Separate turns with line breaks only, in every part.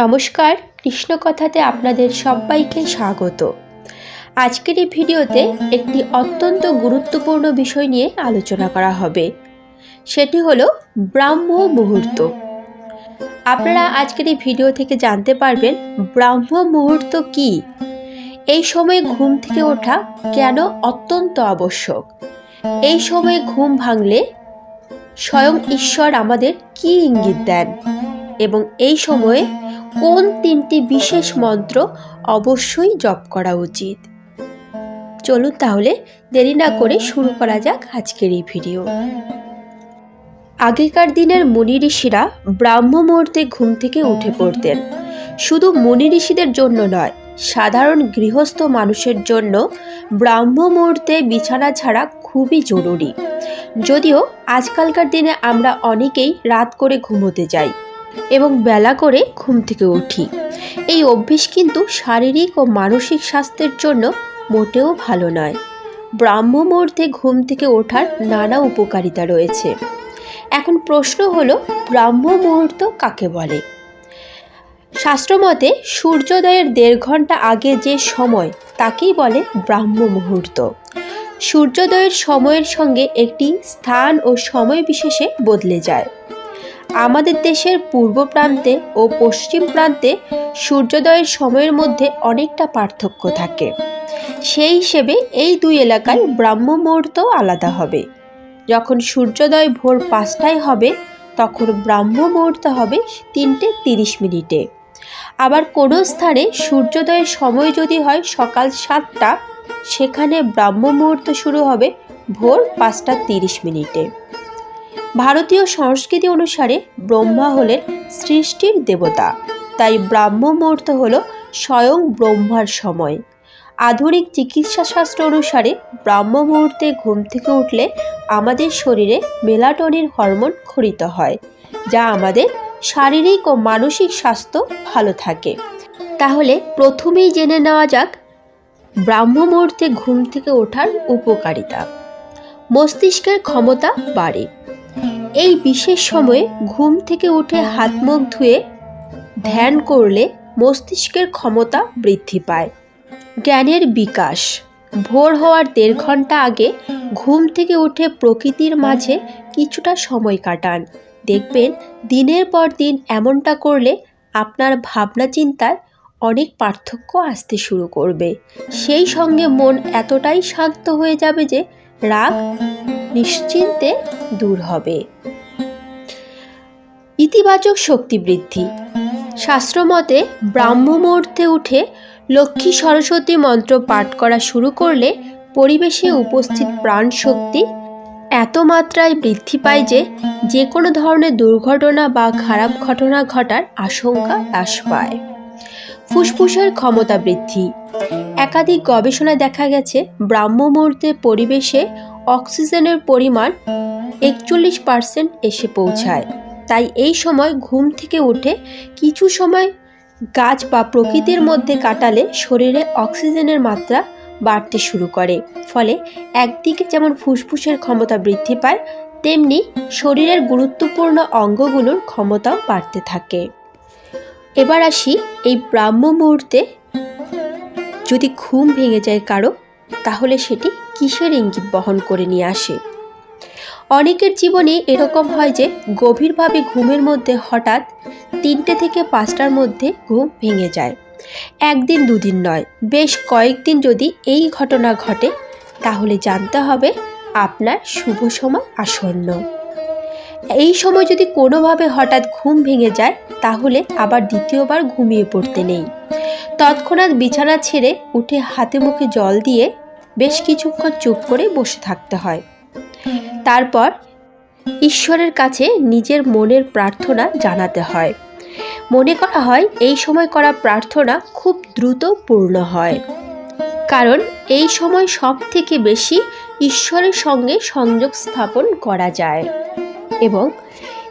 নমস্কার, কৃষ্ণকথাতে আপনাদের সবাইকে স্বাগত। আজকের এই ভিডিওতে একটি অত্যন্ত গুরুত্বপূর্ণ বিষয় নিয়ে আলোচনা করা হবে। সেটি হলো ব্রাহ্ম মুহূর্ত। আপনারা আজকের এই ভিডিও থেকে জানতে পারবেন ব্রাহ্ম মুহূর্ত কি? এই সময়ে ঘুম থেকে ওঠা কেন অত্যন্ত আবশ্যক? এই সময়ে ঘুম ভাঙলে স্বয়ং ঈশ্বর আমাদের কি ইঙ্গিত দেন? এবং এই সময়ে কোন তিনটি বিশেষ মন্ত্র অবশ্যই জপ করা উচিত? চলুন তাহলে দেরি না করে শুরু করা যাক আজকের এই ভিডিও। আগেকার দিনের মুনি ঋষিরা ব্রাহ্ম মুহূর্তে ঘুম থেকে উঠে পড়তেন। শুধু মুনি ঋষিদের জন্য নয়, সাধারণ গৃহস্থ মানুষের জন্য ব্রাহ্ম মুহূর্তে বিছানা ছাড়া খুবই জরুরি। যদিও আজকালকার দিনে আমরা অনেকেই রাত করে ঘুমোতে যাই। এবং বেলা করে ঘুম থেকে উঠি। এই অভ্যেস কিন্তু শারীরিক ও মানসিক স্বাস্থ্যের জন্য মোটেও ভালো নয়। ব্রাহ্ম মুহূর্তে ঘুম থেকে ওঠার নানা উপকারিতা রয়েছে। এখন প্রশ্ন হলো ব্রাহ্ম মুহূর্ত কাকে বলে? শাস্ত্রমতে সূর্যোদয়ের দেড় ঘণ্টা আগে যে সময়, তাকেই বলে ব্রাহ্ম মুহূর্ত। সূর্যোদয়ের সময়ের সঙ্গে একটি স্থান ও সময় বিশেষে বদলে যায়। আমাদের দেশের পূর্ব প্রান্তে ও পশ্চিম প্রান্তে সূর্যোদয়ের সময়ের মধ্যে অনেকটা পার্থক্য থাকে। সেই হিসেবে এই দুই এলাকায় ব্রাহ্ম মুহূর্ত আলাদা হবে। যখন সূর্যোদয় ভোর পাঁচটায় হবে, তখন ব্রাহ্ম মুহূর্ত হবে তিনটে তিরিশ মিনিটে। আবার কোনো স্থানে সূর্যোদয়ের সময় যদি হয় সকাল সাতটা, সেখানে ব্রাহ্ম মুহূর্ত শুরু হবে ভোর পাঁচটা তিরিশ মিনিটে। ভারতীয় সংস্কৃতি অনুসারে ব্রহ্মা হলেন সৃষ্টির দেবতা। তাই ব্রাহ্ম মুহূর্ত হল স্বয়ং ব্রহ্মার সময়। আধুনিক চিকিৎসা শাস্ত্র অনুসারে ব্রাহ্ম মুহূর্তে ঘুম থেকে উঠলে আমাদের শরীরে মেলাটনির হরমোন খরিত হয়, যা আমাদের শারীরিক ও মানসিক স্বাস্থ্য ভালো থাকে। তাহলে প্রথমেই জেনে নেওয়া যাক ব্রাহ্ম মুহূর্তে ঘুম থেকে ওঠার উপকারিতা। মস্তিষ্কের ক্ষমতা বাড়ে। এই বিশেষ সময়ে ঘুম থেকে উঠে হাত মুখ ধুয়ে ধ্যান করলে মস্তিষ্কের ক্ষমতা বৃদ্ধি পায়। জ্ঞানের বিকাশ। ভোর হওয়ার দেড় ঘণ্টা আগে ঘুম থেকে উঠে প্রকৃতির মাঝে কিছুটা সময় কাটান। দেখবেন, দিনের পর দিন এমনটা করলে আপনার ভাবনা চিন্তায় অনেক পার্থক্য আসতে শুরু করবে। সেই সঙ্গে মন এতটাই শান্ত হয়ে যাবে যে রাগ নিশ্চিন্তে দূর হবে। ইতিবাচক শক্তি বৃদ্ধি। শাস্ত্রমতে ব্রাহ্ম মুহূর্তে উঠে লক্ষ্মী সরস্বতী মন্ত্র পাঠ করা শুরু করলে পরিবেশে উপস্থিত প্রাণ শক্তি এত মাত্রায় বৃদ্ধি পায় যে যে কোনো ধরনের দুর্ঘটনা বা খারাপ ঘটনা ঘটার আশঙ্কা হ্রাস পায়। ফুসফুসের ক্ষমতা বৃদ্ধি। একাধিক গবেষণায় দেখা গেছে ব্রাহ্ম মুহূর্তে পরিবেশে অক্সিজেনের পরিমাণ একচল্লিশ পার্সেন্ট এসে পৌঁছায়। তাই এই সময় ঘুম থেকে উঠে কিছু সময় গাছ বা প্রকৃতির মধ্যে কাটালে শরীরে অক্সিজেনের মাত্রা বাড়তে শুরু করে। ফলে একদিকে যেমন ফুসফুসের ক্ষমতা বৃদ্ধি পায়, তেমনি শরীরের গুরুত্বপূর্ণ অঙ্গগুলোর ক্ষমতাও বাড়তে থাকে। এবার আসি এই ব্রাহ্ম মুহূর্তে যদি ঘুম ভেঙে যায় কারও, তাহলে সেটি কিসের ইঙ্গিত বহন করে নিয়ে আসে? অনেকের জীবনে এরকম হয় যে, গভীরভাবে ঘুমের মধ্যে হঠাৎ তিনটে থেকে পাঁচটার মধ্যে ঘুম ভেঙে যায়। একদিন, দুদিন নয়, বেশ কয়েকদিন যদি এই ঘটনা ঘটে, তাহলে জানতে হবে আপনার শুভ সময় আসন্ন। এই সময় যদি কোনোভাবে হঠাৎ ঘুম ভেঙে যায়, তাহলে আবার দ্বিতীয়বার ঘুমিয়ে পড়তে নেই। তৎক্ষণাৎ বিছানা ছেড়ে উঠে হাতে মুখে জল দিয়ে বেশ কিছুক্ষণ চুপ করে বসে থাকতে হয়। তারপর ঈশ্বরের কাছে নিজের মনের প্রার্থনা জানাতে হয়। মনে করা হয় এই সময় করা প্রার্থনা খুব দ্রুত পূর্ণ হয়। কারণ এই সময় সব থেকে বেশি ঈশ্বরের সঙ্গে সংযোগ স্থাপন করা যায়। এবং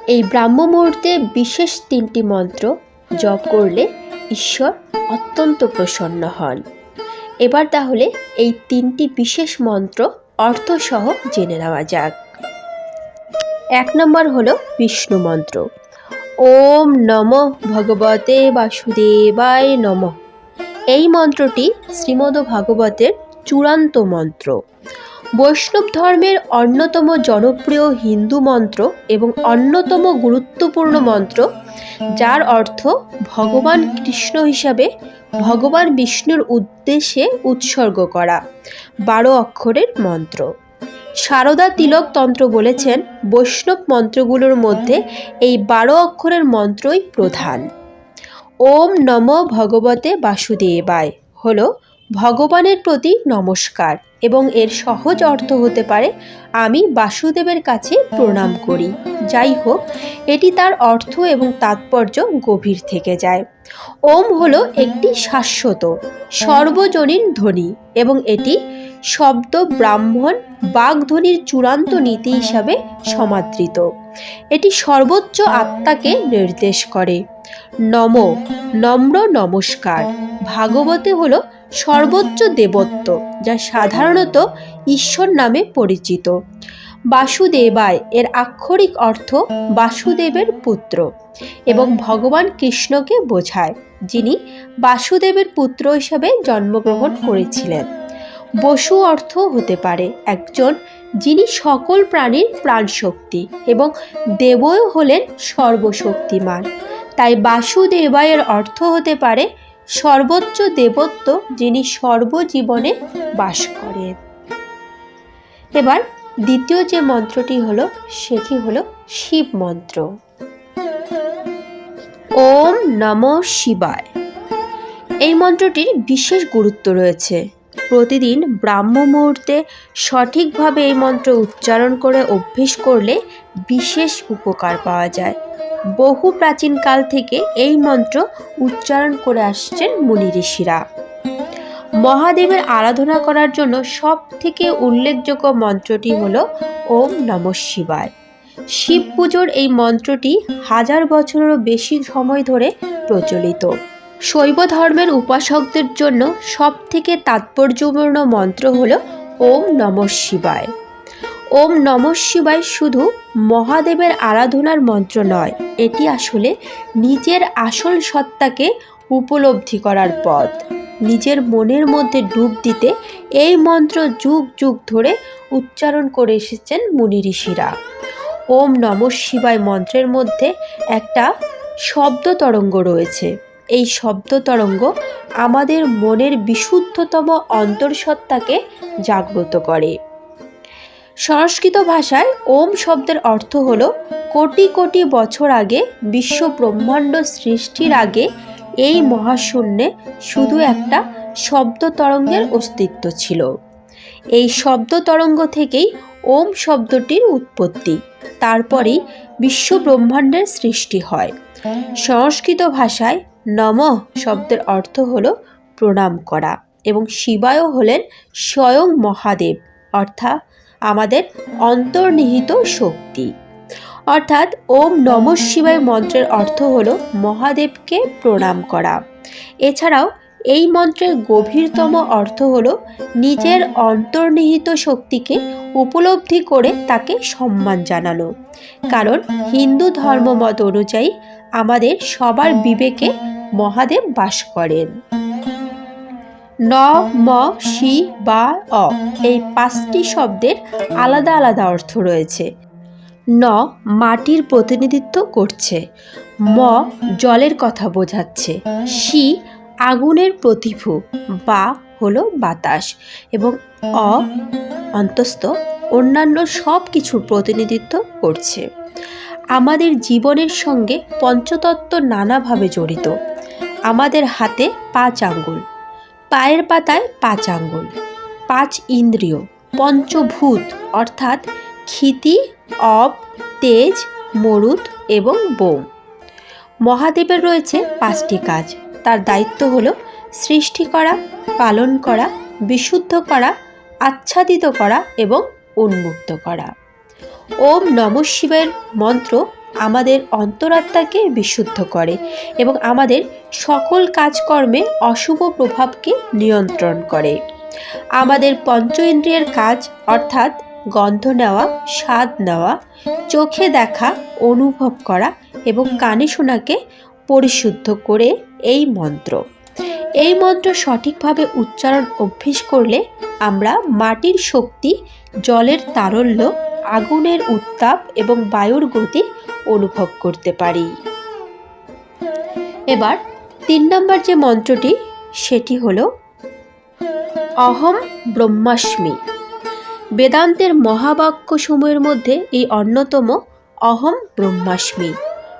এই ব্রাহ্ম মুহূর্তে বিশেষ তিনটি মন্ত্র জপ করলে ঈশ্বর অত্যন্ত প্রসন্ন হন। এবার তাহলে এই তিনটি বিশেষ মন্ত্র অর্থসহ জেনে নেওয়া যাক। এক নম্বর হলো বিষ্ণু মন্ত্র। ওম নম ভগবতে বাসুদেবায় নম। এই মন্ত্রটি শ্রীমদ ভাগবতের চূড়ান্ত মন্ত্র। বৈষ্ণব ধর্মের অন্যতম জনপ্রিয় হিন্দু মন্ত্র এবং অন্যতম গুরুত্বপূর্ণ মন্ত্র যার অর্থ ভগবান কৃষ্ণ হিসাবে ভগবান বিষ্ণুর উদ্দেশ্যে উৎসর্গ করা। বারো অক্ষরের মন্ত্র। সারদা তিলক তন্ত্র বলেছেন, বৈষ্ণব মন্ত্রগুলোর মধ্যে এই বারো অক্ষরের মন্ত্রই প্রধান। ওম নম ভগবতে বাসুদেবায়। হল, ভগবানের প্রতি নমস্কার। এবং এর সহজ অর্থ হতে পারে, আমি বাসুদেবের কাছে প্রণাম করি। যাই হোক এটি তার অর্থ এবং তাৎপর্য গভীর থেকে যায়। ওম হল একটি শাশ্বত, সর্বজনীন ধ্বনি এবং এটি শব্দ ব্রাহ্মণ বাগধ্বনির চূড়ান্ত নীতি হিসাবে সমাদৃত। এটি সর্বোচ্চ আত্মাকে নির্দেশ করে। নম, নম্র নমস্কার। ভাগবতে হল সর্বোচ্চ দেবত্ব, যা সাধারণত ঈশ্বর নামে পরিচিত। বাসুদেবায় এর আক্ষরিক অর্থ বাসুদেবের পুত্র এবং ভগবান কৃষ্ণকে বোঝায়, যিনি বাসুদেবের পুত্র হিসাবে জন্মগ্রহণ করেছিলেন। বসু অর্থ হতে পারে একজন যিনি সকল প্রাণীর প্রাণশক্তি এবং দেবও হলেন সর্বশক্তিমান। তাই বাসুদেবায়ের অর্থ হতে পারে সর্বোচ্চ দেবত্ব যিনি সর্বজীবনে বাস করেন এবার দ্বিতীয় যে মন্ত্রটি হলো, সেটি হলো শিব মন্ত্র। ওম নম শিবায়। এই মন্ত্রটির বিশেষ গুরুত্ব রয়েছে। প্রতিদিন ব্রাহ্ম মুহূর্তে সঠিকভাবে এই মন্ত্র উচ্চারণ করে অভ্যেস করলে বিশেষ উপকার পাওয়া যায়। বহু প্রাচীনকাল থেকে এই মন্ত্র উচ্চারণ করে আসছেন মুনি ঋষিরা। মহাদেবের আরাধনা করার জন্য সব থেকে উল্লেখযোগ্য মন্ত্রটি হল ওম নম শিবায়। শিব পুজোর এই মন্ত্রটি হাজার বছরেরও বেশি সময় ধরে প্রচলিত। শৈব ধর্মের উপাসকদের জন্য সব থেকে তাৎপর্যপূর্ণ মন্ত্র হল ওম নম শিবায়। ওম নম শিবায় শুধু মহাদেবের আরাধনার মন্ত্র নয়, এটি আসলে নিজের আসল সত্তাকে উপলব্ধি করার পথ। নিজের মনের মধ্যে ডুব দিতে এই মন্ত্র যুগ যুগ ধরে উচ্চারণ করে এসেছেন মুনি ঋষিরা। ওম নম শিবায় মন্ত্রের মধ্যে একটা শব্দ তরঙ্গ রয়েছে। এই শব্দ তরঙ্গ আমাদের মনের বিশুদ্ধতম অন্তর্সত্ত্বাকে জাগ্রত করে। সংস্কৃত ভাষায় ওম শব্দের অর্থ হল, কোটি কোটি বছর আগে, বিশ্ব ব্রহ্মাণ্ড সৃষ্টির আগে এই মহাশূন্যে শুধু একটা শব্দ তরঙ্গের অস্তিত্ব ছিল। এই শব্দ তরঙ্গ থেকেই ওম শব্দটির উৎপত্তি, তারপরেই বিশ্ব ব্রহ্মাণ্ডের সৃষ্টি হয়। সংস্কৃত ভাষায় নম শব্দের অর্থ হল প্রণাম করা এবং শিবায়ও হলেন স্বয়ং মহাদেব, অর্থাৎ আমাদের অন্তর্নিহিত শক্তি। অর্থাৎ ওম নম শিবায় মন্ত্রের অর্থ হল মহাদেবকে প্রণাম করা। এছাড়াও এই মন্ত্রের গভীরতম অর্থ হল নিজের অন্তর্নিহিত শক্তিকে উপলব্ধি করে তাকে সম্মান জানানো। কারণ হিন্দু ধর্মমত অনুযায়ী আমাদের সবার বিবেকে মহাদেব বাস করেন। ন, ম, শি, বা, অ এই পাঁচটি শব্দের আলাদা আলাদা অর্থ রয়েছে। ন, মাটির প্রতিনিধিত্ব করছে। ম, জলের কথা বোঝাচ্ছে। শি, আগুনের প্রতিভু। বা, হলো বাতাস। এবং অ, অন্তস্থ অন্যান্য সব কিছুর প্রতিনিধিত্ব করছে। আমাদের জীবনের সঙ্গে পঞ্চতত্ত্ব নানাভাবে জড়িত। আমাদের হাতে পাঁচ আঙ্গুল, পায়ের পাতায় পাঁচ আঙ্গুল, পাঁচ ইন্দ্রিয়, পঞ্চভূত, অর্থাৎ ক্ষিতি, অব, তেজ মরুদ এবং বোম। মহাদেবের রয়েছে পাঁচটি কাজ। তার দায়িত্ব হল সৃষ্টি করা, পালন করা, বিশুদ্ধ করা, আচ্ছাদিত করা এবং উন্মুক্ত করা। ওম নম শিবের মন্ত্র আমাদের অন্তরাত্মাকে বিশুদ্ধ করে এবং আমাদের সকল কাজকর্মে অশুভ প্রভাবকে নিয়ন্ত্রণ করে। আমাদের পঞ্চ ইন্দ্রিয়ের কাজ, অর্থাৎ গন্ধ নেওয়া, স্বাদ নেওয়া, চোখে দেখা, অনুভব করা এবং কানে শোনাকে পরিশুদ্ধ করে এই মন্ত্র। এই মন্ত্র সঠিকভাবে উচ্চারণ অভ্যেস করলে আমরা মাটির শক্তি, জলের তারল্য আগুনের উত্তাপ এবং বায়ুর গতি অনুভব করতে পারি। এবার তিন নম্বর যে মন্ত্রটি, সেটি হলো, অহম ব্রহ্মাস্মি। বেদান্তের মহাবাক্য সময়ের মধ্যে এই অন্যতম অহম ব্রহ্মাস্মি,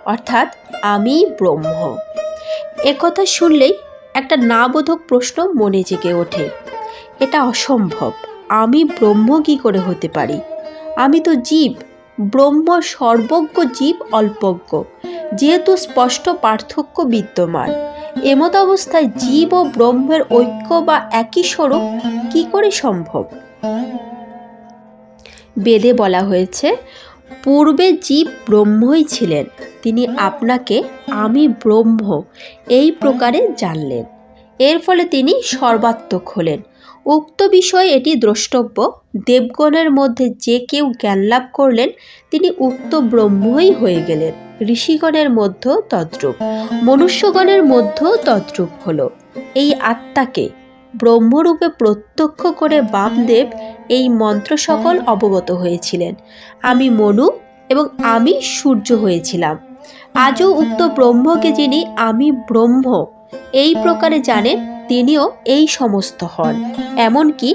অর্থাৎ আমি ব্রহ্ম। একথা শুনলেই একটা নাবোধক প্রশ্ন মনে জেগে ওঠে। এটা অসম্ভব। আমি ব্রহ্ম কী করে হতে পারি? আমি তো জীব, ব্রহ্ম সর্বজ্ঞ, জীব অল্পজ্ঞ। যেহেতু স্পষ্ট পার্থক্য বিদ্যমান, এমত অবস্থায় জীব ও ব্রহ্মের ঐক্য বা একই স্বরূপ কি করে সম্ভব? বেদে বলা হয়েছে, পূর্বে জীব ব্রহ্মই ছিলেন, তিনি আপনাকে আমি ব্রহ্ম এই প্রকারে জানলেন। এর ফলে তিনি সর্বাত্মক হলেন। উক্ত বিষয়ে এটি দ্রষ্টব্য। দেবগণের মধ্যে যে কেউ জ্ঞান লাভ করলেন, তিনি উক্ত ব্রহ্মই হয়ে গেলেন। ঋষিগণের মধ্যেও তদ্রূপ। মনুষ্যগণের মধ্যেও তদ্রূপ হল। এই আত্মাকে ব্রহ্মরূপে প্রত্যক্ষ করে বামদেব এই মন্ত্র সকল অবগত হয়েছিলেন। আমি মনু এবং আমি সূর্য হয়েছিলাম। আজও উক্ত ব্রহ্মকে যিনি আমি ব্রহ্ম, এই প্রকারে জানেন তিনিও এই সমস্ত হন। এমনকি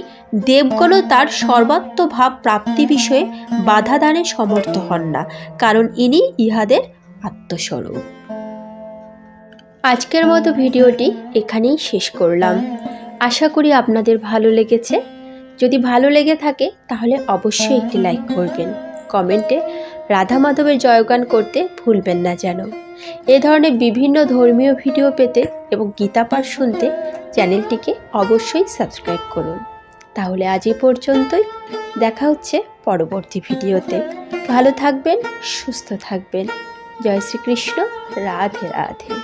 দেবগণও তার সর্বাত্মভাব প্রাপ্তি বিষয়ে বাধা দানে সমর্থ হন না, কারণ ইনি ইহাদের আত্মস্বরূপ। আজকের মতো ভিডিওটি এখানেই শেষ করলাম। আশা করি আপনাদের ভালো লেগেছে। যদি ভালো লেগে থাকে, তাহলে অবশ্যই একটি লাইক করবেন। কমেন্টে রাধা মাধবের জয়গান করতে ভুলবেন না যেন। এ ধরনের বিভিন্ন ধর্মীয় ভিডিও পেতে এবং গীতা পাঠ শুনতে চ্যানেলটিকে অবশ্যই সাবস্ক্রাইব করুন। তাহলে আজ এ পর্যন্তই। দেখা হচ্ছে পরবর্তী ভিডিওতে। ভালো থাকবেন, সুস্থ থাকবেন। জয় শ্রীকৃষ্ণ, রাধে রাধে।